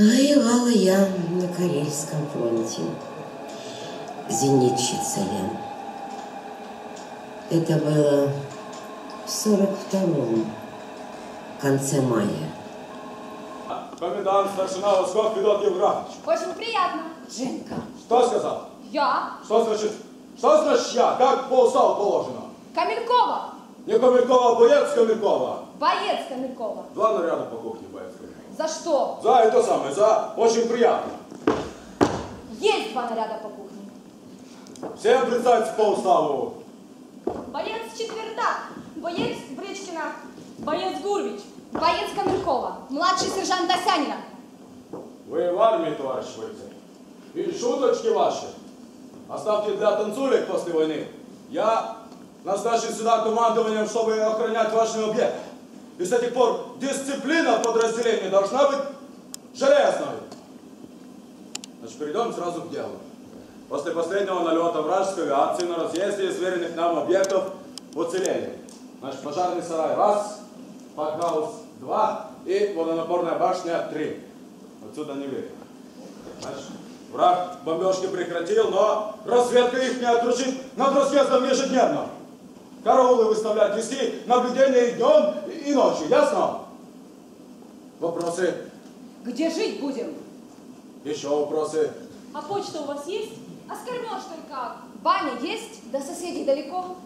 Воевала я на Карельском фронте. Зенитчица я. Это было в 42-м, конце мая. Комендант старшина Восков Федот Евграфович. Очень приятно. Женька, Что сказал? Я Что значит? Что значит я? Как по уставу положено? Камелькова. Не Комелькова, а боец Комелькова. Боец Камелькова. Два наряда по кухне боец Комелькова. За что? За это самое, за очень приятно. Есть два наряда по кухне. Всем представьте по уставу. Боец Четвертак. Боец Бречкина. Боец Гурвич. Боец Камелькова. Младший сержант Досянина. Вы в армии, товарищ бойцы. И шуточки ваши. Оставьте для танцулек после войны. Я назначен сюда командованием, чтобы охранять важный объект. И с этих пор дисциплина в подразделении должна быть железной. Значит, перейдем сразу к делу. После последнего налета вражеской авиации на разъезде из веренных нам объектов уцелели. Значит, пожарный сарай раз, пакгаус два и водонапорная башня три. Отсюда не видно. Значит, враг бомбежки прекратил, но разведка их не отручит над разъездом ежедневно. Караулы выставлять, вести наблюдение и днем, и ночью. Ясно? Вопросы? где жить будем? Еще вопросы? А почта у вас есть? А с кормежкой как? Баня есть? До соседей далеко?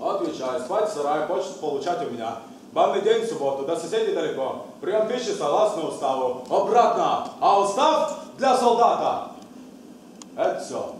Отвечаю. Спать в сарае, почту получать у меня. Банный день в субботу, до соседей далеко. Прием пищи согласно уставу. Обратно. А устав для солдата. Это все.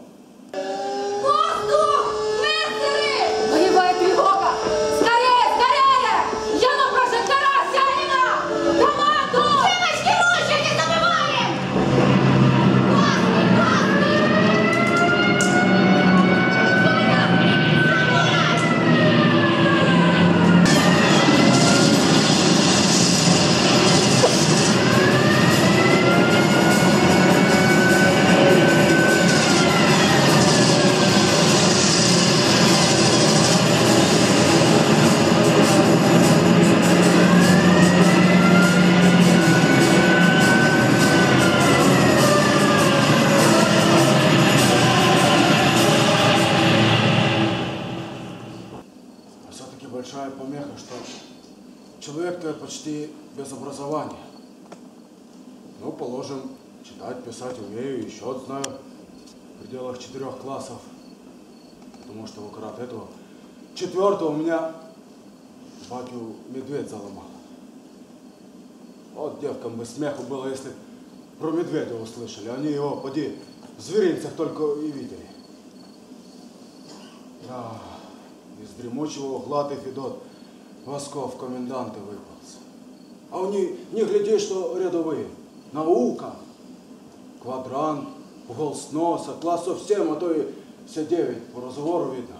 Почти без образования. Ну, положим, читать, писать умею, счет знаю в пределах четырех классов. Потому что в аккурат этого четвертого у меня батю медведь заломал. Вот девкам бы смеху было, если про медведя услышали. Они его, поди, в зверинцах только и видели. Да, из дремучего угла ты, Федот, Восков коменданты выполз. А них, не гляди, что рядовые. Наука, квадрант, угол сноса, классов 7, а то и все 9, по разговору видно.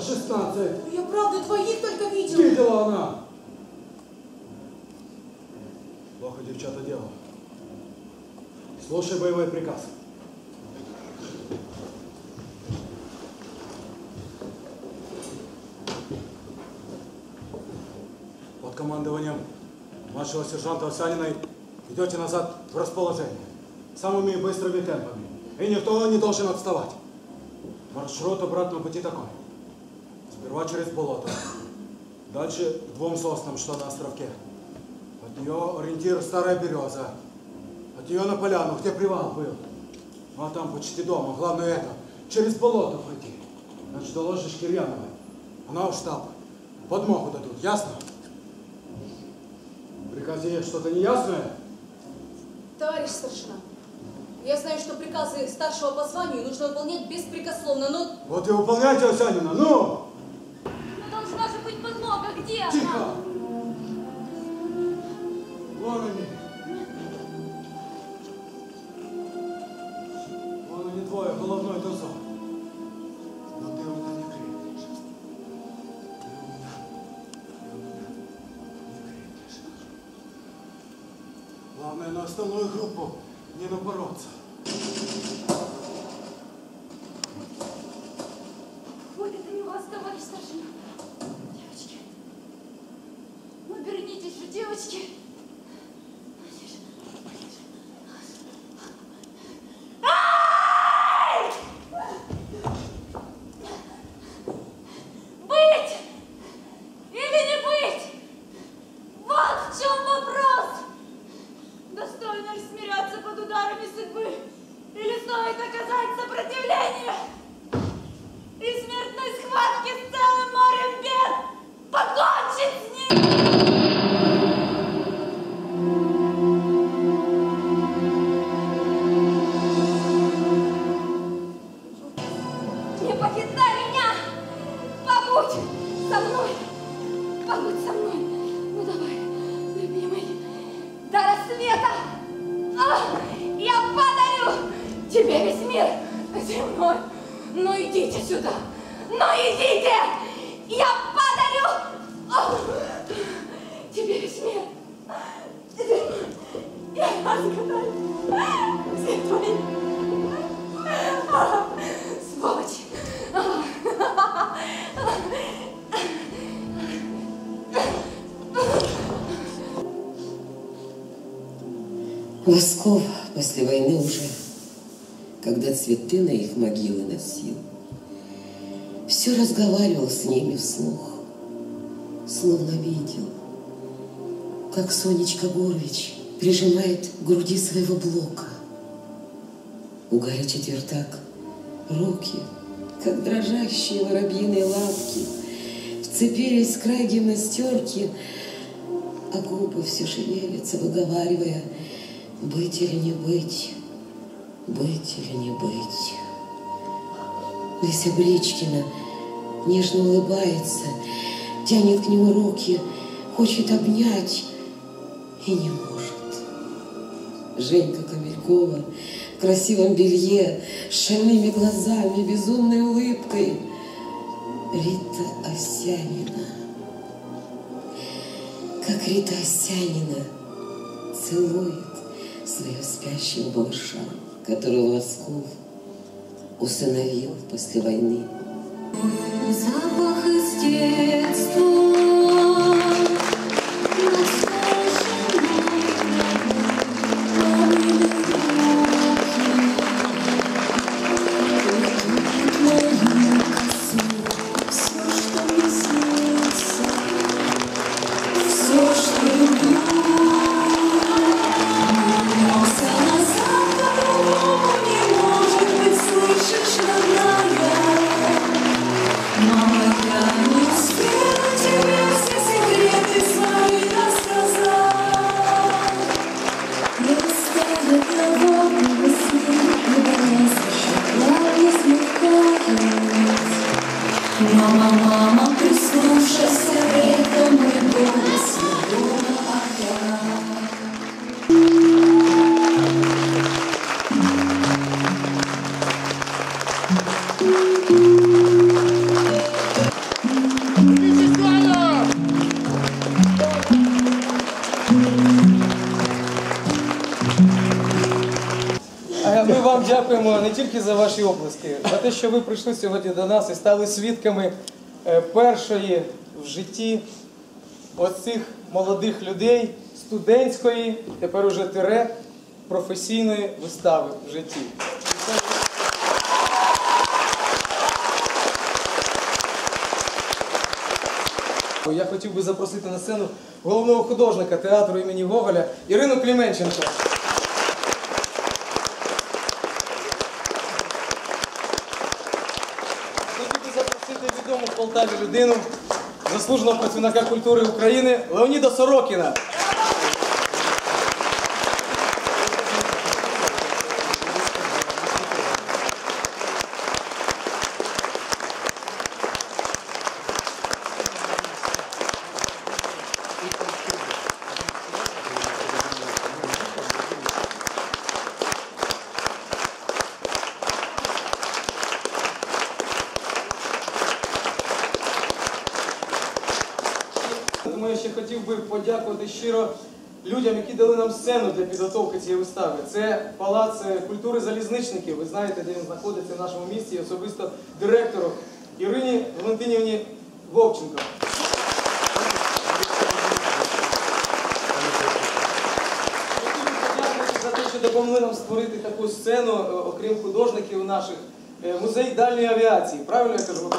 Что 16. Ну, Я правда двоих только видел. Видела она. Плохо девчата дело. Слушай боевой приказ. Под командованием нашего сержанта Осяниной идете назад в расположение. Самыми быстрыми темпами. И никто не должен отставать. Маршрут обратно пути такой. Сперва через болото. Дальше к двум соснам, что на островке. От нее ориентир старая береза. От нее на поляну, где привал был. Ну а там почти дома. Главное это, через болото пройти. Значит, доложишь Кирьяновой. Она в штаб. Подмогу дадут, ясно? В приказе есть что-то неясное? Товарищ старшина, я знаю, что приказы старшего по званию нужно выполнять беспрекословно, но Вот и выполняйте, Осянина! Ну Главное на основную группу не напороться. Земной! Ну идите сюда! Ну идите! Я подарю а, тебе! Земной. Я разгадаю все твои а, сволочи! Лосков после войны уже, когда цветы на их могилы носил, все разговаривал с ними вслух, словно видел, как Сонечка Горович прижимает к груди своего блока. У Гарри четвертак руки, как дрожащие воробьиные лапки, вцепились в край гимнастерки, а губы все шевелятся, выговаривая «Быть или не быть, быть или не быть». Лися Бричкина нежно улыбается, тянет к нему руки, хочет обнять и не может. Женька Камелькова в красивом белье, с шальными глазами, безумной улыбкой. Рита Осянина. Как Рита Осянина целует своего спящего малыша, которого Лосков усыновил после войны. Запах из детства Мама, мама, прислушайся, это мой голос, Ми вам дякуємо не тільки за ваші обласки, за те, що ви прийшли сьогодні до нас і стали свідками е, першої в житті оцих молодих людей студентської, тепер уже тире професійної вистави в житті. Я хотів би запросити на сцену головного художника театру імені Гоголя Ірину Кліменченко. відому в Полтаві людину, заслуженого працівника культури України Леоніда Сорокіна. Тому я ще хотів би подякувати щиро людям, які дали нам сцену для підготовки цієї вистави. Це палац е, культури залізничників. Ви знаєте, де він знаходиться в нашому місті, і особисто директору Ірині Валентинівні Вовченко. Допомогли нам створити таку сцену, е, окрім художників наших, е, музей дальньої авіації. Правильно я кажу?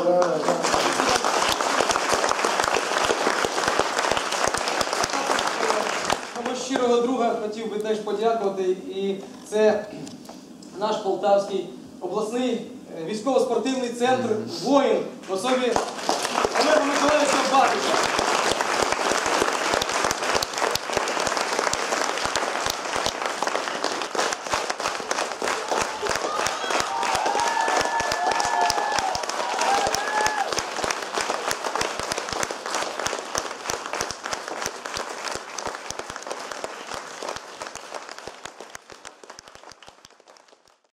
Хотів би теж подякувати. І це наш Полтавський обласний е, військово-спортивний центр воїн в особі Олега Миколаївського Батича.